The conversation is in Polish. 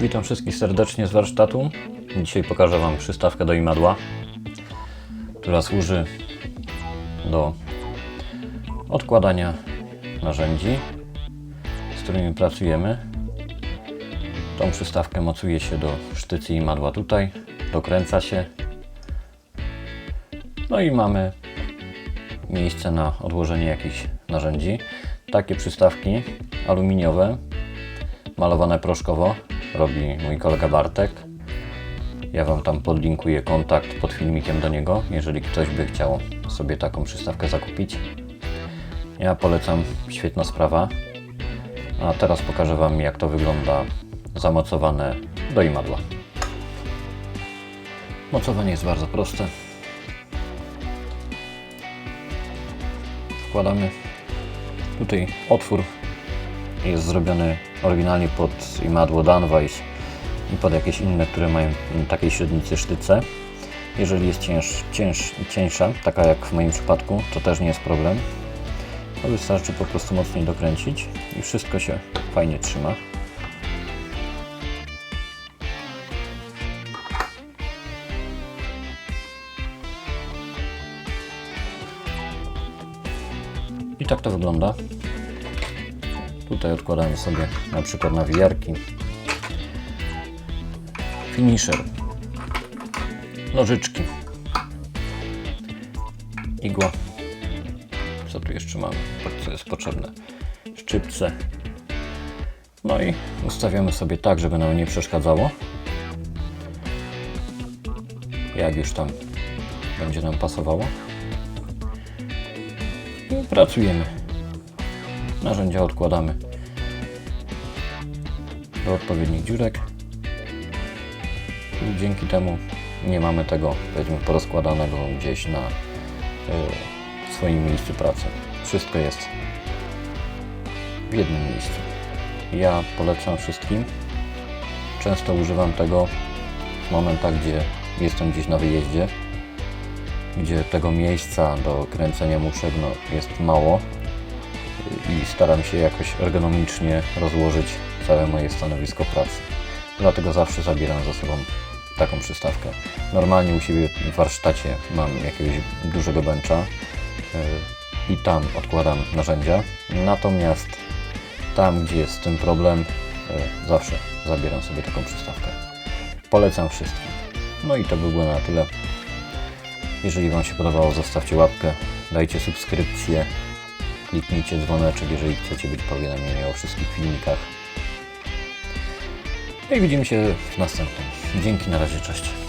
Witam wszystkich serdecznie z warsztatu. Dzisiaj pokażę Wam przystawkę do imadła, która służy do odkładania narzędzi, z którymi pracujemy. Tą przystawkę mocuje się do sztycy imadła tutaj, dokręca się. No i mamy miejsce na odłożenie jakichś narzędzi. Takie przystawki aluminiowe malowane proszkowo robi mój kolega Bartek. Ja Wam tam podlinkuję kontakt pod filmikiem do niego, jeżeli ktoś by chciał sobie taką przystawkę zakupić. Ja polecam, świetna sprawa. A teraz pokażę Wam jak to wygląda zamocowane do imadła. Mocowanie jest bardzo proste. Wkładamy tutaj otwór jest zrobiony oryginalnie pod imadło Danweiss i pod jakieś inne, które mają takiej średnicy sztyce. Jeżeli jest cięż, cięż, cieńsza, taka jak w moim przypadku, to też nie jest problem. Wystarczy po prostu mocniej dokręcić i wszystko się fajnie trzyma. I tak to wygląda. Tutaj odkładamy sobie na przykład nawijarki. Finisher. Nożyczki. Igła. Co tu jeszcze mamy? Co jest potrzebne? Szczypce. No i ustawiamy sobie tak, żeby nam nie przeszkadzało. Jak już tam będzie nam pasowało. I pracujemy. Narzędzia odkładamy do odpowiednich dziurek. I dzięki temu nie mamy tego, powiedzmy, porozkładanego gdzieś na y, swoim miejscu pracy. Wszystko jest w jednym miejscu. Ja polecam wszystkim. Często używam tego w momentach, gdzie jestem gdzieś na wyjeździe, gdzie tego miejsca do kręcenia muszek no, jest mało i staram się jakoś ergonomicznie rozłożyć całe moje stanowisko pracy. Dlatego zawsze zabieram ze sobą taką przystawkę. Normalnie u siebie w warsztacie mam jakiegoś dużego bencha yy, i tam odkładam narzędzia. Natomiast tam, gdzie jest z tym problem, yy, zawsze zabieram sobie taką przystawkę. Polecam wszystkim. No i to by było na tyle. Jeżeli Wam się podobało, zostawcie łapkę, dajcie subskrypcję, kliknijcie dzwoneczek, jeżeli chcecie być powiadomieni o wszystkich filmikach. No i widzimy się w następnym. Dzięki, na razie, cześć.